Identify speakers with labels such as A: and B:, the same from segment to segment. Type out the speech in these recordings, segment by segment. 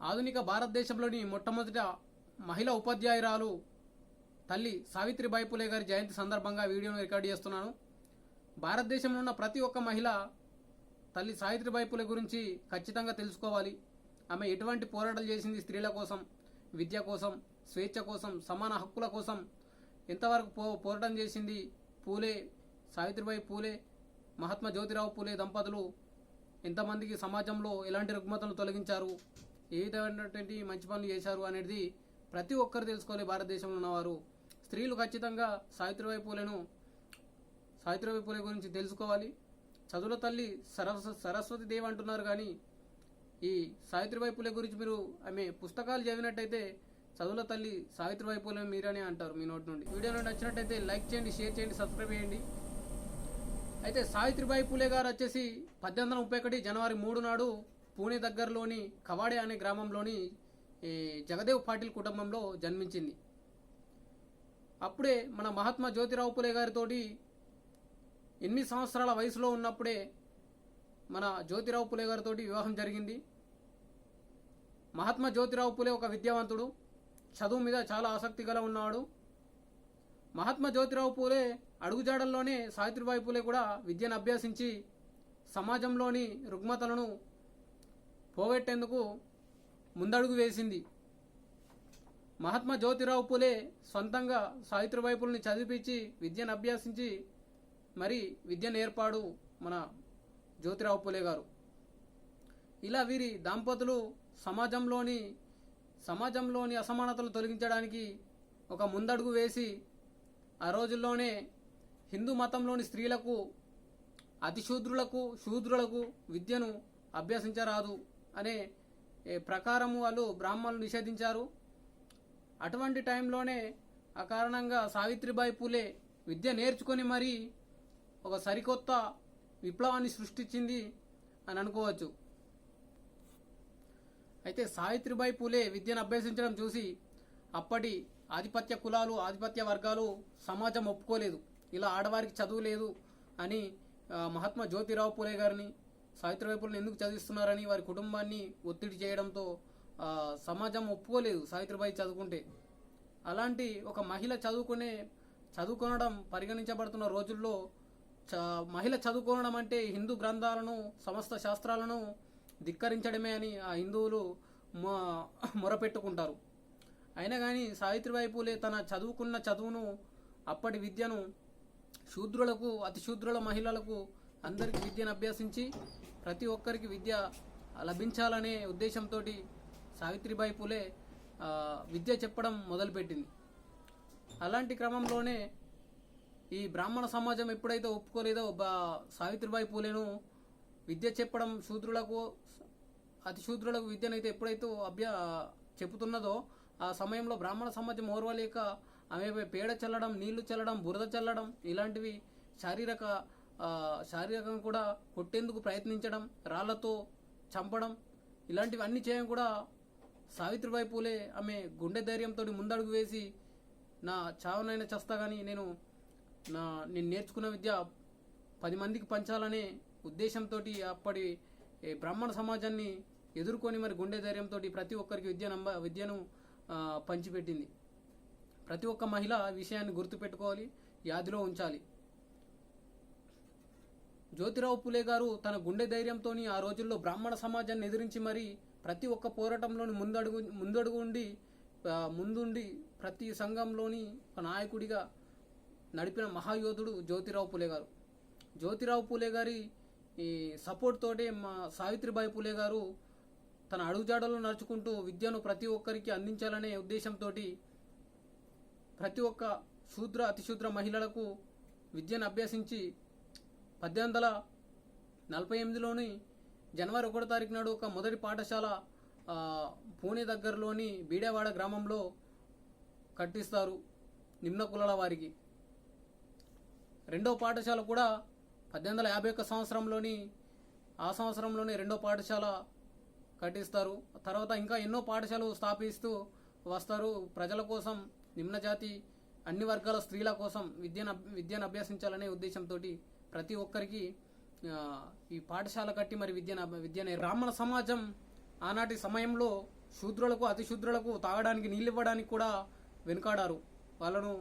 A: ఆధునిక భారతదేశంలోని మొట్టమొదట మహిళా ఉపాధ్యాయురాలు తల్లి సావిత్రిబాయి పులే గారి జయంతి సందర్భంగా వీడియోను రికార్డ్ చేస్తున్నాను. భారతదేశంలో ఉన్న ప్రతి ఒక్క మహిళ తల్లి సావిత్రిబాయి పులే గురించి ఖచ్చితంగా తెలుసుకోవాలి. ఆమె ఎటువంటి పోరాటాలు చేసింది స్త్రీల కోసం విద్య కోసం స్వేచ్ఛ కోసం సమాన హక్కుల కోసం ఎంతవరకు పో పోరాటం చేసింది పూలే సావిత్రిబాయి పూలే మహాత్మా జ్యోతిరావు పూలే దంపతులు ఎంతమందికి సమాజంలో ఎలాంటి రుగ్మతలు తొలగించారు ఏ విధమైనటువంటి మంచి పనులు చేశారు అనేది ప్రతి ఒక్కరు తెలుసుకోవాలి భారతదేశంలో ఉన్నవారు. స్త్రీలు ఖచ్చితంగా సావిత్రిబాయి పూలేను సావిత్రిబాయి పూలే గురించి తెలుసుకోవాలి. చదువుల తల్లి సరస్వ సరస్వతి దేవి అంటున్నారు కానీ ఈ సావిత్రిబాయి పూలే గురించి మీరు ఆమె పుస్తకాలు చదివినట్టయితే చదువుల తల్లి సావిత్రిబాయి పూలే మీరనే అంటారు మీ నోటి నుండి. వీడియో నుండి నచ్చినట్టయితే లైక్ చేయండి షేర్ చేయండి సబ్స్క్రైబ్ చేయండి. అయితే సావిత్రిబాయి పూలే గారు వచ్చేసి పద్దెనిమిది వందల ముప్పై ఒకటి జనవరి మూడు నాడు పూణే దగ్గరలోని కవాడే అనే గ్రామంలోని జగదేవ్ పాటిల్ కుటుంబంలో జన్మించింది. అప్పుడే మన మహాత్మా జ్యోతిరావు పులే గారితోటి ఎనిమిది సంవత్సరాల వయసులో ఉన్నప్పుడే మన జ్యోతిరావు పులే గారితో వివాహం జరిగింది. మహాత్మా జ్యోతిరావు పూలే ఒక విద్యావంతుడు చదువు మీద చాలా ఆసక్తి గల ఉన్నాడు మహాత్మా జ్యోతిరావు పూలే అడుగుజాడల్లోనే సావిత్రిబాయి పూలే కూడా విద్యను అభ్యసించి సమాజంలోని రుగ్మతలను పోగొట్టేందుకు ముందడుగు వేసింది. మహాత్మా జ్యోతిరావు పూలే సొంతంగా సావిత్రిబాయి పూలని చదివిపించి విద్యను అభ్యసించి మరి విద్య నేర్పాడు మన జ్యోతిరావు పూలే గారు. ఇలా వీరి దంపతులు సమాజంలోని సమాజంలోని అసమానతలు తొలగించడానికి ఒక ముందడుగు వేసి ఆ రోజుల్లోనే హిందూ మతంలోని స్త్రీలకు అతిశూద్రులకు శూద్రులకు విద్యను అభ్యసించరాదు. అనే ప్రకారము వాళ్ళు బ్రాహ్మణులు నిషేధించారు. అటువంటి టైంలోనే ఆ కారణంగా సావిత్రిబాయి పూలే విద్య నేర్చుకొని మరీ ఒక సరికొత్త విప్లవాన్ని సృష్టించింది అని అనుకోవచ్చు. అయితే సావిత్రిబాయి పూలే విద్యను అభ్యసించడం చూసి అప్పటి ఆధిపత్య కులాలు ఆధిపత్య వర్గాలు సమాజం ఒప్పుకోలేదు. ఇలా ఆడవారికి చదువు లేదు అని మహాత్మా జ్యోతిరావు పూలే గారిని సావిత్రిబాయి పూలను ఎందుకు చదివిస్తున్నారని వారి కుటుంబాన్ని ఒత్తిడి చేయడంతో సమాజం ఒప్పుకోలేదు సావిత్రిబాయి చదువుకుంటే. అలాంటి ఒక మహిళ చదువుకునే చదువుకొనడం పరిగణించబడుతున్న రోజుల్లో చ మహిళ చదువుకోవడం అంటే హిందూ గ్రంథాలను సమస్త శాస్త్రాలను ధిక్కరించడమే అని ఆ హిందువులు మొ మొరపెట్టుకుంటారు. అయినా కానీ సావిత్రిబాయి పూలే తన చదువుకున్న చదువును అప్పటి విద్యను శూద్రులకు అతి శూద్రుల మహిళలకు అందరికీ విద్యను అభ్యసించి ప్రతి ఒక్కరికి విద్య లభించాలనే ఉద్దేశంతో సావిత్రిబాయి పూలే విద్య చెప్పడం మొదలుపెట్టింది. అలాంటి క్రమంలోనే ఈ బ్రాహ్మణ సమాజం ఎప్పుడైతే ఒప్పుకోలేదో సావిత్రిబాయి పూలేను విద్య చెప్పడం శూద్రులకు అతి శూద్రులకు విద్యనైతే ఎప్పుడైతే అభ్య చెబుతున్నదో ఆ సమయంలో బ్రాహ్మణ సమాజం ఓర్వలేక ఆమెపై పేడ చల్లడం నీళ్ళు చల్లడం బురద చల్లడం ఇలాంటివి శారీరక శారీరకంగా కూడా కొట్టేందుకు ప్రయత్నించడం రాళ్ళతో చంపడం ఇలాంటివి అన్ని చేయడం కూడా సావిత్రిబాయి పూలే ఆమె గుండె ధైర్యంతో ముందడుగు వేసి నా చావనైనా చస్తా కానీ నేను నా నేను నేర్చుకున్న విద్య పది మందికి పంచాలనే ఉద్దేశంతో అప్పటి బ్రాహ్మణ సమాజాన్ని ఎదుర్కొని మరి గుండె ధైర్యంతో ప్రతి ఒక్కరికి విద్య నమ్మ విద్యను పంచిపెట్టింది. ప్రతి ఒక్క మహిళ విషయాన్ని గుర్తుపెట్టుకోవాలి యాదిలో ఉంచాలి. జ్యోతిరావు పులే గారు తన గుండె ధైర్యంతో ఆ రోజుల్లో బ్రాహ్మణ సమాజాన్ని ఎదిరించి మరీ ప్రతి ఒక్క పోరాటంలోని ముందడుగు ముందడుగు ఉండి ముందుండి ప్రతి సంఘంలోని ఒక నాయకుడిగా నడిపిన మహాయోధుడు జ్యోతిరావు పులే గారు. జ్యోతిరావు పూలే గారి ఈ సపోర్ట్ తోటే మా సావిత్రిబాయి పూలే గారు తన అడుగుజాడలో నడుచుకుంటూ విద్యను ప్రతి ఒక్కరికి అందించాలనే ఉద్దేశంతో ప్రతి ఒక్క శూద్ర అతిశూద్ర మహిళలకు విద్యను అభ్యసించి పద్దెనిమిది వందల నలభై ఎనిమిదిలోని జనవరి ఒకటో తారీఖు నాడు ఒక మొదటి పాఠశాల పూణే దగ్గరలోని బీడేవాడ గ్రామంలో కట్టిస్తారు నిమ్న కులాల వారికి. రెండో పాఠశాల కూడా పద్దెనిమిది వందల యాభై ఒక్క సంవత్సరంలోని ఆ సంవత్సరంలోనే రెండో పాఠశాల కట్టిస్తారు. తర్వాత ఇంకా ఎన్నో పాఠశాలలు స్థాపిస్తూ వస్తారు. ప్రజల కోసం నిమ్న జాతి అన్ని వర్గాల స్త్రీల కోసం విద్యను విద్యను అభ్యసించాలనే ఉద్దేశంతో ప్రతి ఒక్కరికి ఈ పాఠశాల కట్టి మరి విద్యను విద్య బ్రాహ్మణ సమాజం ఆనాటి సమయంలో శూద్రులకు అతిశూద్రులకు తాగడానికి నీళ్ళు ఇవ్వడానికి కూడా వెనుకాడారు. వాళ్ళను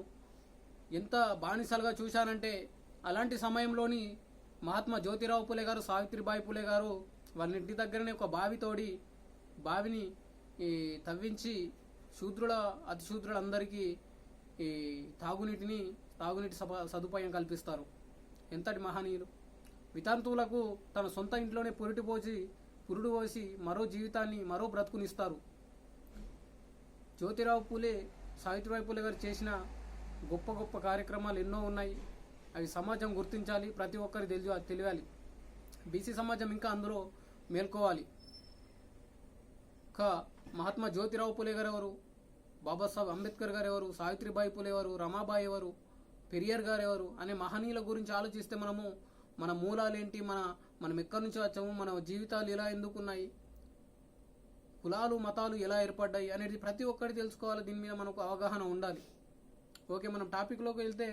A: ఎంత బానిసలుగా చూశానంటే అలాంటి సమయంలోని మహాత్మా జ్యోతిరావు పూలే గారు సావిత్రిబాయి పూలే గారు వాళ్ళ ఇంటి దగ్గరనే ఒక బావి తోడి బావిని ఈ తవ్వించి శూద్రుల అతిశూద్రులందరికీ ఈ తాగునీటిని తాగునీటి సదుపాయం కల్పిస్తారు. ఎంతటి మహనీయులు? వితంతువులకు తన సొంత ఇంట్లోనే పురిటి పోసి పురుడు పోసి మరో జీవితాన్ని మరో బ్రతుకునిస్తారు. జ్యోతిరావు పూలే సావిత్రిబాయి పూలే గారు చేసిన గొప్ప గొప్ప కార్యక్రమాలు ఎన్నో ఉన్నాయి. అవి సమాజం గుర్తించాలి ప్రతి ఒక్కరి తెలియ తెలియాలి. బీసీ సమాజం ఇంకా అందులో మేల్కోవాలి. కా. మహాత్మా జ్యోతిరావు పూలే గారు ఎవరు బాబాసాహెబ్ అంబేద్కర్ గారు ఎవరు సావిత్రిబాయి పూలే ఎవరు రమాబాయి ఎవరు? పెరియార్ గారు ఎవరు అనే మహనీయుల గురించి ఆలోచిస్తే మనము మన మూలాలేంటి మన మనం ఎక్కడి నుంచి వచ్చాము మన జీవితాలు ఎలా ఎందుకున్నాయి కులాలు మతాలు ఎలా ఏర్పడ్డాయి అనేది ప్రతి ఒక్కటి తెలుసుకోవాలి. దీని మీద మనకు అవగాహన ఉండాలి. ఓకే మనం టాపిక్లోకి వెళ్తే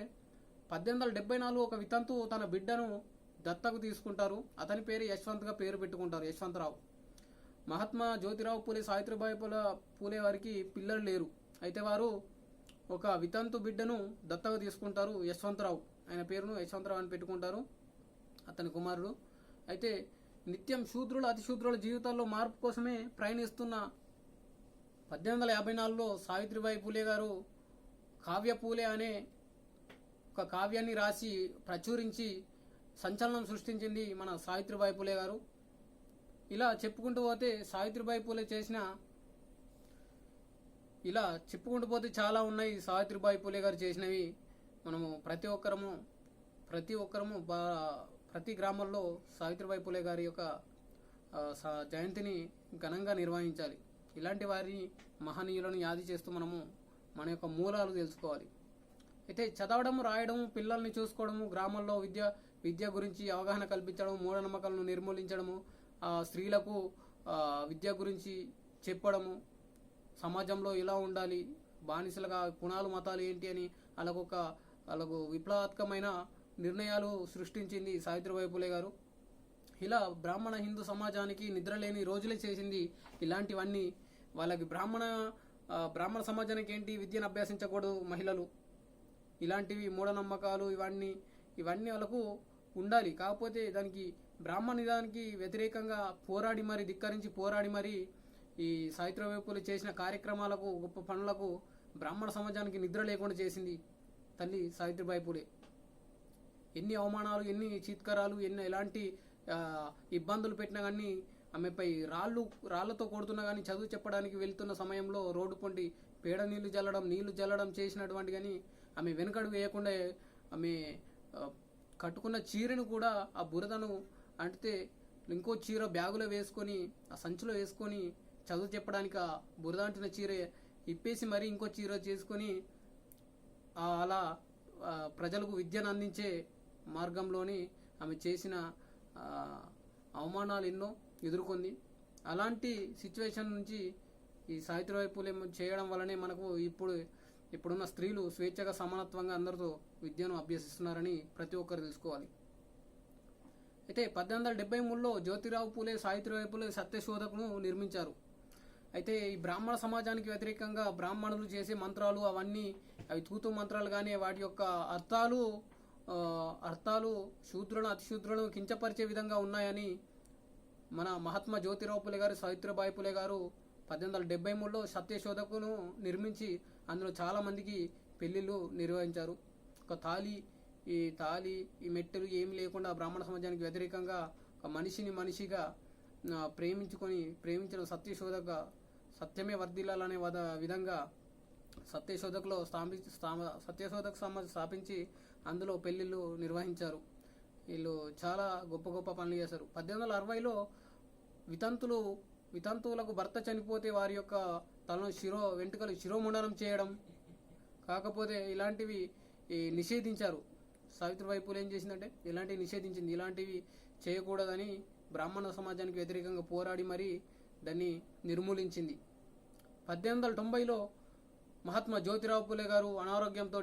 A: పద్దెనిమిది వందల డెబ్బై నాలుగు ఒక వితంతు తన బిడ్డను దత్తకు తీసుకుంటారు. అతని పేరు యశ్వంత్గా పేరు పెట్టుకుంటారు యశ్వంతరావు. మహాత్మా జ్యోతిరావు పూలే సావిత్రిబాయి పూల పూలే వారికి పిల్లలు లేరు. అయితే వారు ఒక వితంతు బిడ్డను దత్తగా తీసుకుంటారు యశ్వంతరావు. ఆయన పేరును యశ్వంతరావు అని పెట్టుకుంటారు అతని కుమారుడు. అయితే నిత్యం శూద్రుల అతిశూద్రుల జీవితాల్లో మార్పు కోసమే ప్రయాణిస్తున్న పద్దెనిమిది వందల యాభై నాలుగులో సావిత్రిబాయి పూలే గారు కావ్య పూలే అనే ఒక కావ్యాన్ని రాసి ప్రచురించి సంచలనం సృష్టించింది మన సావిత్రిబాయి పూలే గారు. ఇలా చెప్పుకుంటూ పోతే సావిత్రిబాయి పూలే చేసిన ఇలా చెప్పుకుంటూ పోతే చాలా ఉన్నాయి. సావిత్రిబాయి పూలే గారు చేసినవి. మనము ప్రతి ఒక్కరము ప్రతి ఒక్కరము బా ప్రతి గ్రామంలో సావిత్రిబాయి పూలే గారి యొక్క స- జయంతిని ఘనంగా నిర్వహించాలి. ఇలాంటి వారి మహనీయులను యాది చేస్తూ మనము మన యొక్క మూలాలు తెలుసుకోవాలి. అయితే చదవడం రాయడం పిల్లల్ని చూసుకోవడము గ్రామాల్లో విద్య విద్య గురించి అవగాహన కల్పించడం మూఢనమ్మకాలను నిర్మూలించడము ఆ, స్త్రీలకు విద్య గురించి చెప్పడము సమాజంలో ఎలా ఉండాలి బానిసలుగా కుణాలు మతాలు ఏంటి అని అలాగొక అలాగ విప్లవాత్మకమైన నిర్ణయాలు సృష్టించింది సావిత్రిబాయి పూలే గారు. ఇలా బ్రాహ్మణ హిందూ సమాజానికి నిద్రలేని రోజులే చేసింది ఇలాంటివన్నీ. వాళ్ళకి బ్రాహ్మణ బ్రాహ్మణ సమాజానికి ఏంటి విద్యను అభ్యసించకూడదు మహిళలు. ఇలాంటివి మూఢనమ్మకాలు ఇవన్నీ ఇవన్నీ వాళ్ళకు ఉండాలి. కాకపోతే దానికి బ్రాహ్మణ నిదానికి వ్యతిరేకంగా పోరాడి మరి ధిక్కరించి పోరాడి మరి ఈ సావిత్రిబాయి పూలే చేసిన కార్యక్రమాలకు గొప్ప పనులకు బ్రాహ్మణ సమాజానికి నిద్ర లేకుండా చేసింది తల్లి సావిత్రిబాయి పూలే. ఎన్ని అవమానాలు ఎన్ని చీత్కరాలు ఎన్ని ఎలాంటి ఇబ్బందులు పెట్టినా కానీ ఆమెపై రాళ్ళు రాళ్ళతో కొడుతున్నా కానీ చదువు చెప్పడానికి వెళ్తున్న సమయంలో రోడ్డు పొండి పేడ నీళ్ళు జల్లడం నీళ్ళు జల్లడం చేసినటువంటి కానీ ఆమె వెనుకడు వేయకుండా ఆమె కట్టుకున్న చీరను కూడా ఆ బురదను అంటితే ఇంకో చీర బ్యాగులో వేసుకొని ఆ సంచిలో వేసుకొని చదువు చెప్పడానికి బురద అంటున్న చీర ఇప్పేసి మరీ ఇంకో చీర చేసుకొని ఆ అలా ప్రజలకు విద్యను అందించే మార్గంలోని ఆమె చేసిన అవమానాలు ఎన్నో ఎదుర్కొంది. అలాంటి సిచ్యువేషన్ నుంచి ఈ సావిత్రిబాయి పూలే చేయడం వల్లనే మనకు ఇప్పుడు ఇప్పుడున్న స్త్రీలు స్వేచ్ఛగా సమానత్వంగా అందరితో విద్యను అభ్యసిస్తున్నారని ప్రతి ఒక్కరు తెలుసుకోవాలి. అయితే పద్దెనిమిది వందల డెబ్బై మూడులో జ్యోతిరావు పూలే సావిత్రిబాయి పూలే సత్యశోధకును నిర్మించారు. అయితే ఈ బ్రాహ్మణ సమాజానికి వ్యతిరేకంగా బ్రాహ్మణులు చేసే మంత్రాలు అవన్నీ అవి తూతు మంత్రాలు కానీ వాటి యొక్క అర్థాలు అర్థాలు శూద్రులను అతిశూద్రులను కించపరిచే విధంగా ఉన్నాయని మన మహాత్మా జ్యోతిరావు పులే గారు సావిత్రిబాయి పులే గారు పద్దెనిమిది వందల డెబ్బై మూడులో సత్యశోధకును నిర్మించి అందులో చాలామందికి పెళ్ళిళ్ళు పెళ్ళిళ్ళు నిర్వహించారు. ఒక తాళి ఈ తాళి ఈ మెట్టెలు ఏమి లేకుండా బ్రాహ్మణ సమాజానికి వ్యతిరేకంగా ఒక మనిషిని మనిషిగా ప్రేమించుకొని ప్రేమించిన సత్యశోధక సత్యమే వర్ధిల్లాలనే వద విధంగా సత్యశోధకులో స్థాపించి స్థామ- సత్యశోధక సమాజం స్థాపించి అందులో పెళ్ళిళ్ళు నిర్వహించారు. వీళ్ళు చాలా గొప్ప గొప్ప పనులు చేశారు. పద్దెనిమిది వందల అరవైలో వితంతులు వితంతువులకు భర్త చనిపోతే వారి యొక్క తలను శిరో వెంట్రుకలు శిరోముండనం చేయడం కాకపోతే ఇలాంటివి ఈ నిషేధించారు. సావిత్రిబాయి పూలే ఏం చేసిందంటే ఇలాంటివి నిషేధించింది. ఇలాంటివి చేయకూడదని బ్రాహ్మణ సమాజానికి వ్యతిరేకంగా పోరాడి మరీ దాన్ని నిర్మూలించింది. పద్దెనిమిది వందల తొంభైలో మహాత్మా జ్యోతిరావు పూలే గారు అనారోగ్యంతో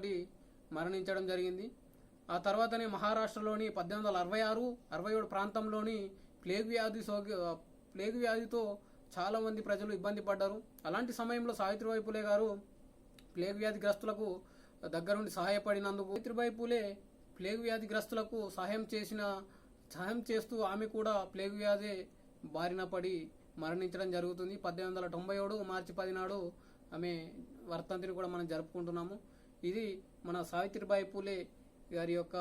A: మరణించడం జరిగింది. ఆ తర్వాతనే మహారాష్ట్రలోని పద్దెనిమిది వందల అరవై ఆరు అరవై ఏడు ప్రాంతంలోని ప్లేగ్ వ్యాధి సోకి ప్లేగ్ వ్యాధితో చాలామంది ప్రజలు ఇబ్బంది పడ్డారు. అలాంటి సమయంలో సావిత్రిబాయి పూలే గారు ప్లేగ్ వ్యాధిగ్రస్తులకు దగ్గరుండి సహాయపడినందుకు సావిత్రిబాయి పూలే ప్లేగ్ వ్యాధిగ్రస్తులకు సహాయం చేసిన సహాయం చేస్తూ ఆమె కూడా ప్లేగ్ వ్యాధి బారిన పడి మరణించడం జరుగుతుంది. పద్దెనిమిది వందల తొంభై ఏడు మార్చి పది నాడు ఆమె వర్తంతిని కూడా మనం జరుపుకుంటున్నాము. ఇది మన సావిత్రిబాయి పూలే గారి యొక్క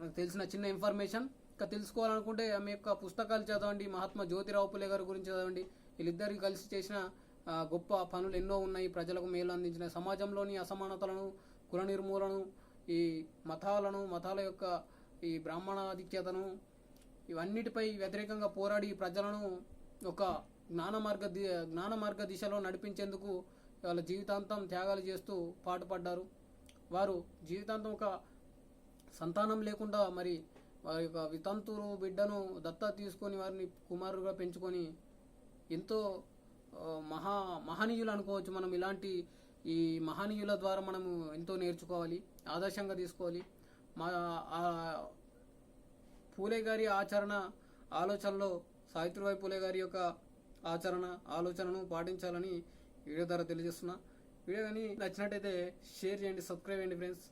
A: నాకు తెలిసిన చిన్న ఇన్ఫర్మేషన్. ఇంకా తెలుసుకోవాలనుకుంటే ఆమె యొక్క పుస్తకాలు చదవండి. మహాత్మా జ్యోతిరావు పూలే గారి గురించి చదవండి. వీళ్ళిద్దరికి కలిసి చేసిన గొప్ప పనులు ఎన్నో ఉన్నాయి. ప్రజలకు మేలు అందించిన సమాజంలోని అసమానతలను కుల నిర్మూలన ఈ మతాలను మతాల యొక్క ఈ బ్రాహ్మణాధిక్యతను ఇవన్నిటిపై వ్యతిరేకంగా పోరాడి ప్రజలను ఒక జ్ఞాన మార్గ ది- జ్ఞాన మార్గ దిశలో నడిపించేందుకు వాళ్ళ జీవితాంతం త్యాగాలు చేస్తూ పాటుపడ్డారు. వారు జీవితాంతం ఒక సంతానం లేకుండా మరి వారి యొక్క వితంతురు బిడ్డను దత్తా తీసుకొని వారిని కుమారుగా పెంచుకొని ఎంతో మహా మహనీయులు అనుకోవచ్చు మనం. ఇలాంటి ఈ మహనీయుల ద్వారా మనము ఎంతో నేర్చుకోవాలి ఆదర్శంగా తీసుకోవాలి. మా ఆ పూలే గారి ఆచరణ ఆలోచనలో సావిత్రిబాయి పూలే గారి యొక్క ఆచరణ ఆలోచనను పాటించాలని వీడియో ద్వారా తెలియజేస్తున్నా. వీడియో కానీ నచ్చినట్టయితే షేర్ చేయండి సబ్స్క్రైబ్ చేయండి ఫ్రెండ్స్.